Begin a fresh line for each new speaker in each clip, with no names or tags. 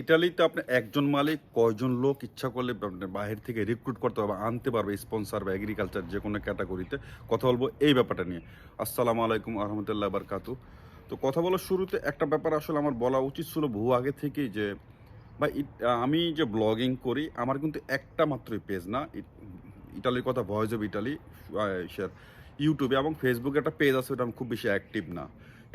ইটালিতে আপনি একজন মালিক, কয়জন লোক ইচ্ছা করলে বাহির থেকে রিক্রুট করতে পারবে আনতে পারবে স্পন্সার বা এগ্রিকালচার যে কোনো ক্যাটাগরিতে কথা বলব এই ব্যাপারটা নিয়ে। আসসালামু আলাইকুম আহমতুল্লাহ বারকাতু তো কথা বলার শুরুতে একটা ব্যাপার আসলে আমার বলা উচিত ছিল বহু আগে থেকেই যে, বা আমি যে ব্লগিং করি, আমার কিন্তু একটা মাত্রই পেজ না। ইটালির কথা ভয়েস অফ ইটালি ইউটিউবে এবং ফেসবুকে একটা পেজ আছে, ওটা আমি খুব বেশি অ্যাক্টিভ না।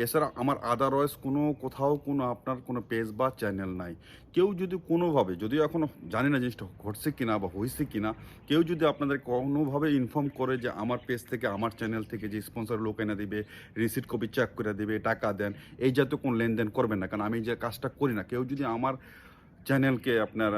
এছাড়া আমার আদারওয়াইজ কোনো কোথাও কোনো আপনার কোনো পেজ বা চ্যানেল নাই। কেউ যদি কোনোভাবে, যদিও এখনও জানি না জিনিসটা ঘটছে কিনা বা হয়েছে কিনা, কেউ যদি আপনাদের কোনোভাবে ইনফর্ম করে যে আমার পেজ থেকে, আমার চ্যানেল থেকে যে স্পন্সর লোক এনে দিবে রিসিট কপি চেক করে দিবে, টাকা দেন, এই জাতীয় কোনো লেনদেন করবেন না। কারণ আমি যে কাজটা করি না, কেউ যদি আমার চ্যানেলকে আপনার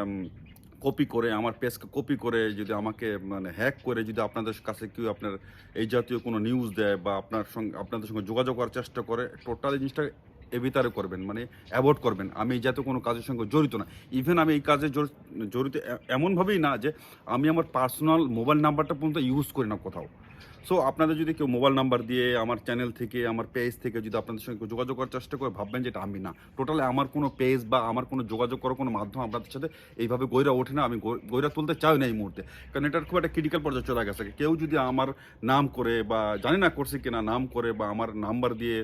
কপি করে, আমার পেজকে কপি করে যদি আমাকে মানে হ্যাক করে যদি আপনাদের কাছে কেউ আপনার এই জাতীয় কোনো নিউজ দেয় বা আপনার সঙ্গে, আপনাদের সঙ্গে যোগাযোগ করার চেষ্টা করে টোটাল জিনিসটা এবিতারে করবেন মানে অ্যাভয়েড করবেন। আমি এই জাতীয় কোনো কাজের সঙ্গে জড়িত না। ইভেন আমি এই কাজে জড়ি- জড়িত এমনভাবেই না যে আমি আমার পার্সোনাল মোবাইল নাম্বারটা পর্যন্ত ইউজ করি না কোথাও। সো আপনাদের যদি কেউ মোবাইল নাম্বার দিয়ে আমার চ্যানেল থেকে, আমার পেজ থেকে যদি আপনাদের সঙ্গে যোগাযোগ করার চেষ্টা করে, ভাববেন যে এটা আমি না। টোটালি আমার কোনো পেজ বা আমার কোনো যোগাযোগ করার কোনো মাধ্যম আপনাদের সাথে এইভাবে গইরা ওঠে না, আমি গইরা তুলতে চাই না এই মুহূর্তে। কারণ এটার খুব একটা ক্রিটিক্যাল পর্যায়ে চলে গেছে। কেউ যদি আমার নাম করে বা জানি না করছে কিনা, নাম করে বা আমার নাম্বার দিয়ে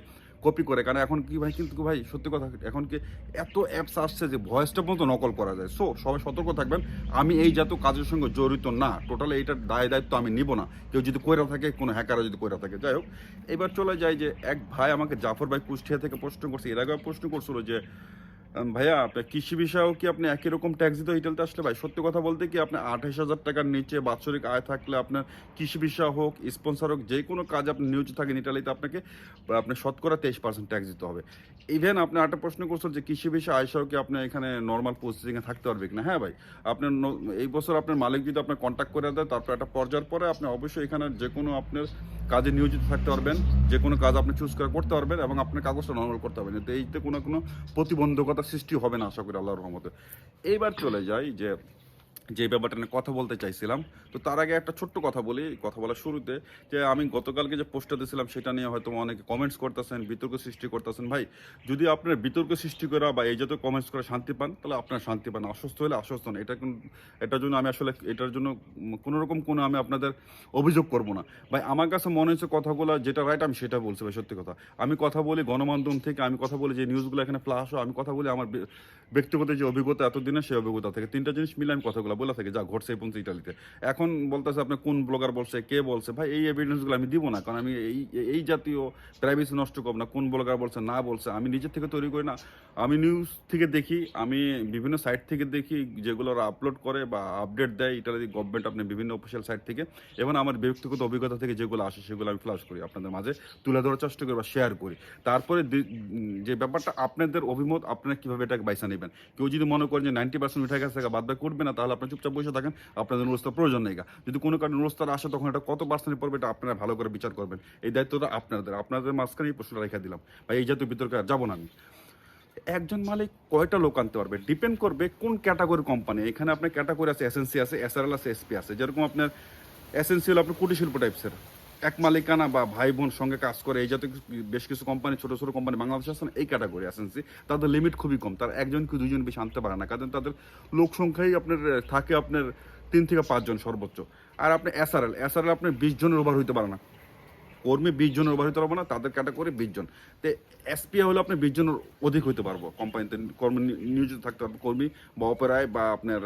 কপি করে, কারণ এখন কি ভাই, কিন্তু ভাই, সত্যি কথা, এখন কি এত অ্যাপস আসছে যে ভয়েসটা পর্যন্ত নকল করা যায়। সো সবাই সতর্ক থাকবেন, আমি এই জাতীয় কাজের সঙ্গে জড়িত না। টোটালি এইটার দায় দায়িত্ব আমি নিব না। কেউ যদি কইরা থাকে, কোনো হ্যাকারও যদি কইরা থাকে। যাই হোক, এবার চলে যায় যে এক ভাই আমাকে জাফর ভাই কুষ্টিয়া থেকে প্রশ্ন করছে। এর আগে প্রশ্ন করছিল যে ভাইয়া আপনার কৃষি বিষয়েও কি আপনি একই রকম ট্যাক্স দিতে ইটালিতে আসলে ভাই? সত্যি কথা বলতে কি আপনি আঠাশ হাজার টাকার নিচে বাৎসরিক আয় থাকলে আপনার কৃষি বিষয় হোক স্পন্সর হোক, যে কোনো কাজ আপনি নিয়োজিত থাকেন ইটালিতে আপনাকে আপনি শতকরা তেইশ পার্সেন্ট ট্যাক্স দিতে হবে। ইভেন আপনি একটা প্রশ্ন করছেন যে কৃষি বিষয় আয় সহ কি আপনি এখানে নর্মাল প্রসেসিংয়ে থাকতে পারবে কিনা? হ্যাঁ ভাই আপনার এই বছর আপনার মালিক যদি আপনার কন্ট্যাক্ট করে দেয়, তারপর একটা পর্যায়ের পরে আপনি অবশ্যই এখানে যে কোনো আপনার কাজে নিয়োজিত থাকতে পারবেন, যে কোনো কাজ আপনি চুজ করে করতে পারবেন এবং আপনার কাগজটা নর্মাল করতে পারবেন। এতে এইতে কোনো কোনো প্রতিবন্ধকতা সৃষ্টি হবে না আশা করি আল্লাহর রহমতে। এইবার চলে যাই যে যে ব্যাপারটা নিয়ে কথা বলতে চাইছিলাম, তো তার আগে একটা ছোট্ট কথা বলি কথা বলার শুরুতে যে আমি গতকালকে যে পোস্টটা দিয়েছিলাম সেটা নিয়ে হয়তো অনেকে কমেন্টস করতেছেন, বিতর্ক সৃষ্টি করতেছেন। ভাই, যদি আপনার বিতর্ক সৃষ্টি করা বা এই জাতীয় কমেন্টস করে শান্তি পান, তাহলে আপনার শান্তি পান, অসুস্থ হলে অসুস্থ না এটা এটার জন্য আমি আসলে এটার জন্য কোনো রকম কোনো আমি আপনাদের অভিযোগ করব না। ভাই, আমার কাছে মনে হচ্ছে কথাগুলো যেটা রাইট আমি সেটা বলছি ভাই, সত্যি কথা। আমি কথা বলি গণমাধ্যম থেকে, আমি কথা বলি যে নিউজগুলো এখানে ফ্লাশ হয়, আমি কথা বলি আমার ব্যক্তিগত যে অভিজ্ঞতা এতদিনের সেই অভিজ্ঞতা থেকে। তিনটা জিনিস মিলে আমি কথাগুলো বলে থাকি, যা ঘটছে এই পর্যন্ত ইটালিতে। এখন বলতেছে আপনি কোন ব্লগার বলছে, কে বলছে? ভাই, এই এভিডেন্সগুলো আমি দিব না, কারণ আমি এই এই জাতীয় প্রাইভেসি নষ্ট করব না, কোন ব্লগার বলছে, না বলছে, আমি নিজের থেকে তৈরি করি না। আমি নিউজ থেকে দেখি, আমি বিভিন্ন সাইট থেকে দেখি, যেগুলো ওরা আপলোড করে বা আপডেট দেয়, ইটালি গভর্নমেন্ট আপনি বিভিন্ন অফিসিয়াল সাইট থেকে। এবং আমার ব্যক্তিগত অভিজ্ঞতা থেকে যেগুলো আসে, সেগুলো আমি ফ্লাশ করি, আপনাদের মাঝে তুলে ধরার চেষ্টা করি বা শেয়ার করি। তারপরে যে ব্যাপারটা আপনাদের অভিমত, আপনারা কীভাবে এটাকে বাইসা নেবেন? কেউ যদি মনে করেন যে নাইনটি পার্সেন্ট উঠে গেছে, বাদ বাকি করবে না, তাহলে আপনার চুপচাপ বসে থাকেন, আপনাদের নুরস্তার প্রয়োজন নেই। যদি কোনো কারণে নুরস্তার আসে, তখন এটা কত পার্সেন্ট পড়বে, এটা আপনারা ভালো করে বিচার করবেন। এই দায়িত্বটা আপনাদের আপনাদের মাঝখানে এই প্রশ্নটা রেখে দিলাম। বা এই জাতীয় বিতর্কে আর যাব না আমি। একজন মালিক কয়টা লোক আনতে পারবে? ডিপেন্ড করবে কোন ক্যাটাগরি কোম্পানি এখানে আপনার ক্যাটাগরি আছে এসএনসি আছে এসআরএল আছে এসপি আছে। যেরকম আপনার এসএনসি হলো আপনার কুটির শিল্প টাইপসের এক মালিকানা বা ভাই বোন সঙ্গে কাজ করে, এই জাতীয় বেশ কিছু কোম্পানি ছোট ছোট কোম্পানি বাংলাদেশে আছে এই ক্যাটাগরি এসএনসি তাদের লিমিট খুবই কম। তার একজন কি দুজন বেশি আনতে পারে না, কারণ তাদের লোক সংখ্যাই আপনার থাকে আপনার তিন থেকে পাঁচজন সর্বোচ্চ। আর আপনি এসআরএল এসআরএল আপনার বিশ জনের ওভার হইতে পারে না। কর্মী বিশ জনের ওভার হতে পারব না, তাদের ক্যাটাগরি বিশ জন। তো এসপিআই হলে আপনি বিশ জনের অধিক হইতে পারব। কোম্পানিতে কর্মী নিয়োজিত থাকতে পারব কর্মী বা অপেরায় বা আপনার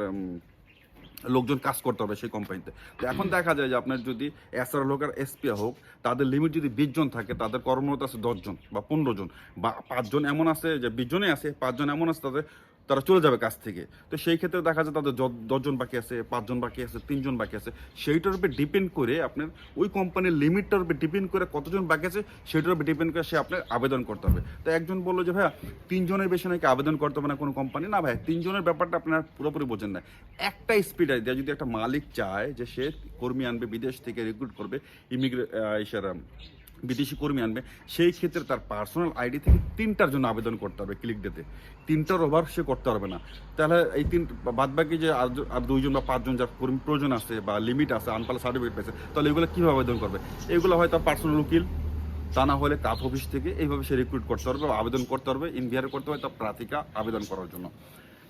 লোকজন কাজ করতে হবে সেই কোম্পানিতে তো। এখন দেখা যায় যে আপনার যদি এসআর হোক আর এসপি হোক, তাদের লিমিট যদি বিশ জন থাকে, তাদের কর্মরত আছে দশজন বা পনেরো জন। বা পাঁচজন এমন আছে যে বিশ জনে আছে, পাঁচজন এমন আছে তাদের তারা চলে যাবে কাছ থেকে। তো সেই ক্ষেত্রে দেখা যায় তাদের দশজন বাকি আছে, পাঁচজন বাকি আছে, তিনজন বাকি আছে। সেইটার উপরে ডিপেন্ড করে আপনার ওই কোম্পানির লিমিটটার উপরে ডিপেন্ড করে কতজন বাকি আছে সেটার উপরে ডিপেন্ড করে সে আপনার আবেদন করতে হবে। তো একজন বলল যে, ভাইয়া, তিনজনের বেশি নাকি আবেদন করতে হবে না কোনো কোম্পানি না ভাই তিনজনের ব্যাপারটা আপনার পুরোপুরি বোঝেন না। একটা স্পিড দিয়ে যদি একটা মালিক চায় যে সে কর্মী আনবে, বিদেশ থেকে রিক্রুট করবে ইমিগ্রে ইসারা বিদেশি কর্মী আনবে, সেই ক্ষেত্রে তার পার্সোনাল আইডি থেকে তিনটার জন্য আবেদন করতে হবে ক্লিক ডেতে তিনটার ওভার সে করতে পারবে না। তাহলে এই তিন বাদ বাকি যে আর দুইজন বা পাঁচজন যার কর্মী প্রয়োজন আছে বা লিমিট আছে আনপালা সার্টিফিকেট পেয়েছে তাহলে এগুলো কীভাবে আবেদন করবে? এগুলো হয়তো পার্সোনাল উকিল, তা না হলে কাপ অফিস থেকে এইভাবে সে রিক্রুট করতে পারবে আবেদন করতে পারবে ইনভিয়ার করতে হবে তার প্রার্থিকা আবেদন করার জন্য।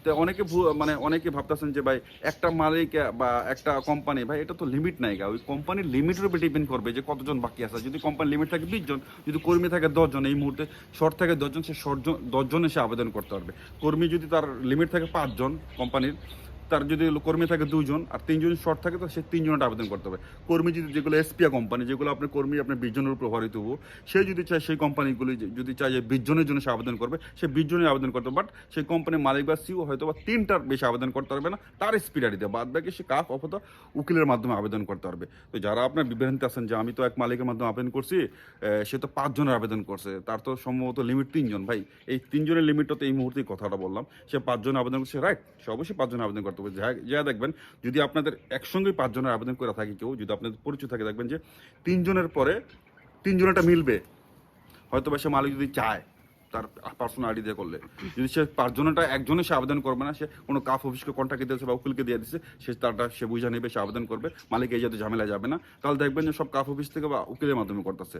তো অনেকে মানে অনেকে ভাবতেছেন যে ভাই, একটা মালিক বা একটা কোম্পানি ভাই, এটা তো লিমিট নাই গা। ওই কোম্পানির লিমিটের উপর ডিপেন্ড করবে যে কতজন বাকি আছে। যদি কোম্পানি লিমিট থাকে বিশ জন, যদি কর্মী থাকে দশজন এই মুহূর্তে শর্ট থাকে দশজন সে শর্টজন দশজন এসে আবেদন করতে পারবে। কর্মী যদি তার লিমিট থাকে পাঁচজন কোম্পানির তার যদি কর্মী থাকে দুজন আর তিনজন শর্ট থাকে, তো সে তিনজনটা আবেদন করতে হবে। কর্মী যদি যেগুলো এসপিয়া কোম্পানি যেগুলো আপনার কর্মী আপনার বিশ জনের উপর প্রভাবিত হব, সে যদি চায় সেই কোম্পানিগুলি যদি চায় যে বিশ জনের জন্য সে আবেদন করবে, সে বিশ জনের আবেদন করতে বাট সেই কোম্পানির মালিক বা সিও হয়তো বা তিনটার বেশি আবেদন করতে পারবে না, তার স্পিডারি দিয়ে বাদ বাকি সে কাক, অথবা উকিলের মাধ্যমে আবেদন করতে পারবে। তো যারা আপনার বিভ্রান্তি আছেন যে আমি তো এক মালিকের মাধ্যমে আবেদন করছি সে তো পাঁচজনের আবেদন করছে, তার তো সম্ভবত লিমিট তিনজন। ভাই, এই তিনজনের লিমিটটা তো এই মুহূর্তেই কথাটা বললাম। সে পাঁচজন আবেদন করছে রাইট সে অবশ্যই পাঁচজনের আবেদন করতে যা- যা দেখবেন, যদি আপনাদের একসঙ্গে পাঁচজনের আবেদন করে থাকে কেউ, যদি আপনাদের পরিচয় থাকে, দেখবেন যে তিনজনের পরে তিনজনেরটা মিলবে। হয়তো বা সে মালিক যদি চায়। তার পার্সোনাল আইডি দিয়ে করলে। যদি সে পাঁচজনটা একজনে সে আবেদন করবে না, সে কোনো কাফ অফিসকে কন্ট্যাক্ট দিয়েছে বা উকিলকে দিয়ে দিচ্ছে সে তারটা, সে বুঝা নেবে, সে আবেদন করবে। মালিক এই যাতে ঝামেলা যাবে না। তাহলে দেখবেন যে সব কাফ অফিস থেকে বা উকিলের মাধ্যমে করতেছে।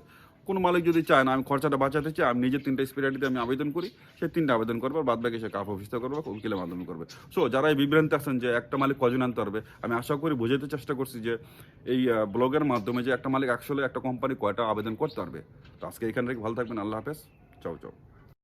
কোনো মালিক যদি চায় না, আমি খরচাটা বাঁচাতে চাই, আমি নিজের তিনটা স্পিরিটিতে আমি আবেদন করি, সে তিনটা আবেদন করবে বাদ বাকি সে কাফ অফিস করবে বা উকিলের মাধ্যমে করবে। সো যারা এই বিভ্রান্তি আছেন যে একটা মালিক কজন আনতে পারবে, আমি আশা করি বোঝাতে চেষ্টা করছি যে এই ব্লগের মাধ্যমে যে একটা মালিক আসলে একটা কোম্পানি কয়টা আবেদন করতে পারবে। তো আজকে এখান থেকে ভালো থাকবেন, আল্লাহ হাফেজ। চাও চাও।